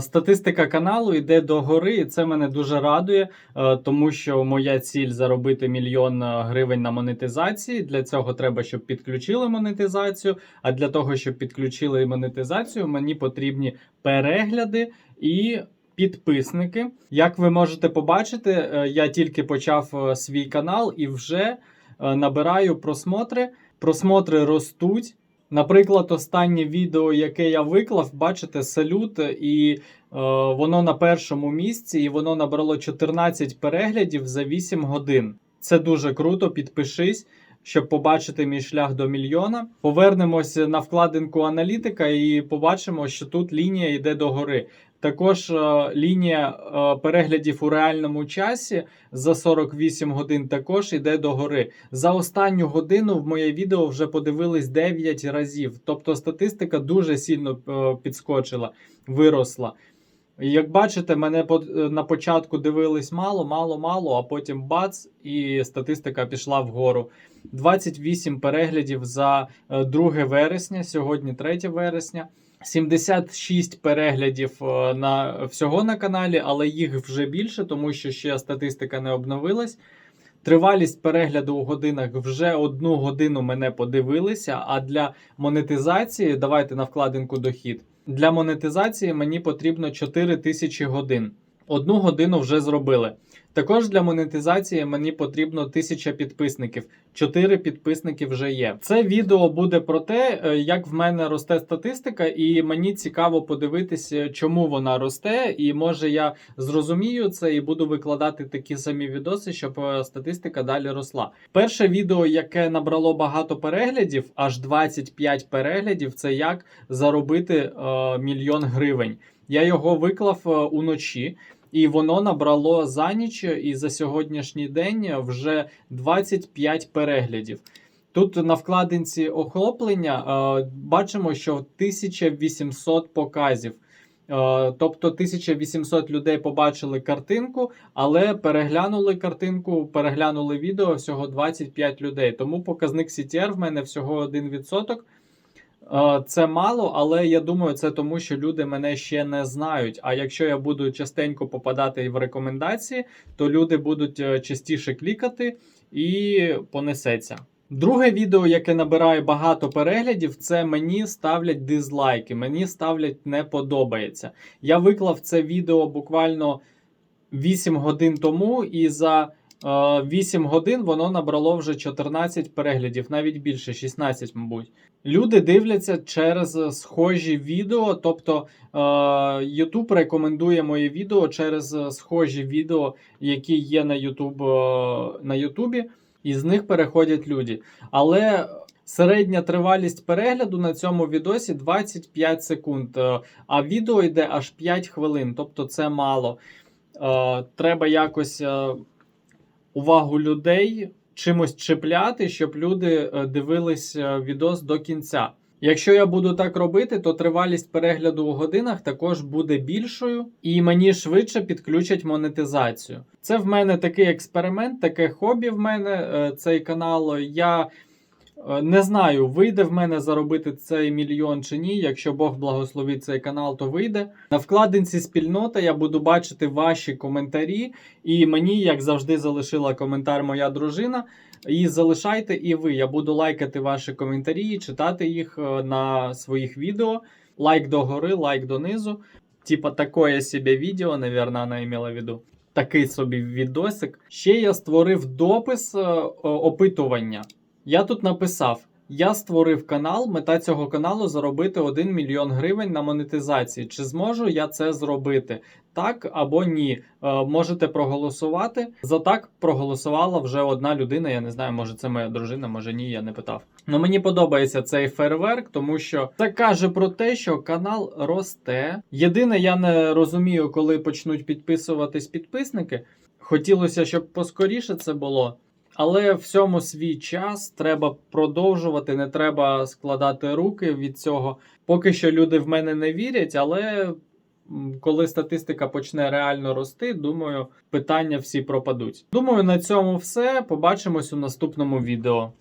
Статистика каналу йде догори, і це мене дуже радує, е, тому що моя ціль заробити мільйон е, гривень на монетизації. Для цього треба, щоб підключили монетизацію. А для того, щоб підключили монетизацію, мені потрібні перегляди і. Підписники, як ви можете побачити, е, я тільки почав свій канал і вже набираю просмотри. Просмотри ростуть. Наприклад, останнє відео, яке я виклав, бачите, салют, і е, воно на першому місці, і воно набрало 14 переглядів за 8 годин. Це дуже круто. Підпишись, щоб побачити мій шлях до мільйона. Повернемося на вкладинку аналітика і побачимо, що тут лінія йде догори. Також е, лінія е, переглядів у реальному часі за 48 годин також йде догори. За останню годину в моє відео вже подивились 9 разів. Тобто статистика дуже сильно е, підскочила, виросла. Як бачите, мене на початку дивились мало, мало, мало, а потім бац, і статистика пішла вгору. 28 переглядів за е, 2 вересня, сьогодні 3 вересня. 76 переглядів е, на всього на каналі, але їх вже більше, тому що ще статистика не обновилась. Тривалість перегляду у годинах вже одну годину мене подивилися. А для монетизації, давайте на вкладинку дохід. Для монетизації мені потрібно 4 тисячі годин. Одну годину вже зробили. Також для монетизації мені потрібно 1000 підписників. 4 підписники вже є. Це відео буде про те, е, як в мене росте статистика, і мені цікаво подивитися, чому вона росте. І може я зрозумію це і буду викладати такі самі відоси, щоб е, статистика далі росла. Перше відео, яке набрало багато переглядів, аж 25 переглядів, це як заробити е, мільйон гривень. Я його виклав е, уночі. І воно набрало за ніч і за сьогоднішній день вже 25 переглядів. Тут на вкладинці охоплення е, бачимо, що 1800 показів. Е, тобто 1800 людей побачили картинку, але переглянули картинку, переглянули відео всього 25 людей. Тому показник CTR в мене всього 1%. Е, Це мало, але я думаю, це тому, що люди мене ще не знають. А якщо я буду частенько попадати в рекомендації, то люди будуть е, частіше клікати і понесеться. Друге відео, яке набирає багато переглядів, це мені ставлять дизлайки. Мені ставлять не подобається. Я виклав це відео буквально 8 годин тому, і за 8 годин воно набрало вже 14 переглядів, навіть більше, 16, мабуть. Люди дивляться через схожі відео, тобто е, YouTube рекомендує моє відео через схожі відео, які є на YouTube, е, на YouTube, і з них переходять люди. Але середня тривалість перегляду на цьому відосі 25 секунд, е, а відео йде аж 5 хвилин, тобто це мало. Е, Треба якось е, увагу людей чимось чіпляти, щоб люди е, дивились е, відос до кінця. Якщо я буду так робити, то тривалість перегляду у годинах також буде більшою, і мені швидше підключать монетизацію. Це в мене такий експеримент, таке хобі в мене е, цей канал. Я не знаю, вийде в мене заробити цей мільйон чи ні. Якщо Бог благословить цей канал, то вийде. На вкладинці спільнота я буду бачити ваші коментарі, і мені, як завжди, залишила коментар моя дружина. І залишайте і ви. Я буду лайкати ваші коментарі, читати їх е, на своїх відео. Лайк догори, лайк донизу. Типа такое себе відео, наверное, вона имела в виду. Такий собі відосик. Ще я створив допис е, опитування. Я тут написав: я створив канал. Мета цього каналу заробити 1 мільйон гривень на монетизації. Чи зможу я це зробити? Так або ні. Е, можете проголосувати. За так проголосувала вже одна людина. Я не знаю, може це моя дружина, може ні, я не питав. Ну мені подобається цей фейерверк, тому що це каже про те, що канал росте. Єдине, я не розумію, коли почнуть підписуватись підписники. Хотілося, щоб поскоріше це було. Але всьому свій час треба продовжувати, не треба складати руки від цього. Поки що люди в мене не вірять, але коли статистика почне реально рости, думаю, питання всі пропадуть. Думаю, на цьому все. Побачимось у наступному відео.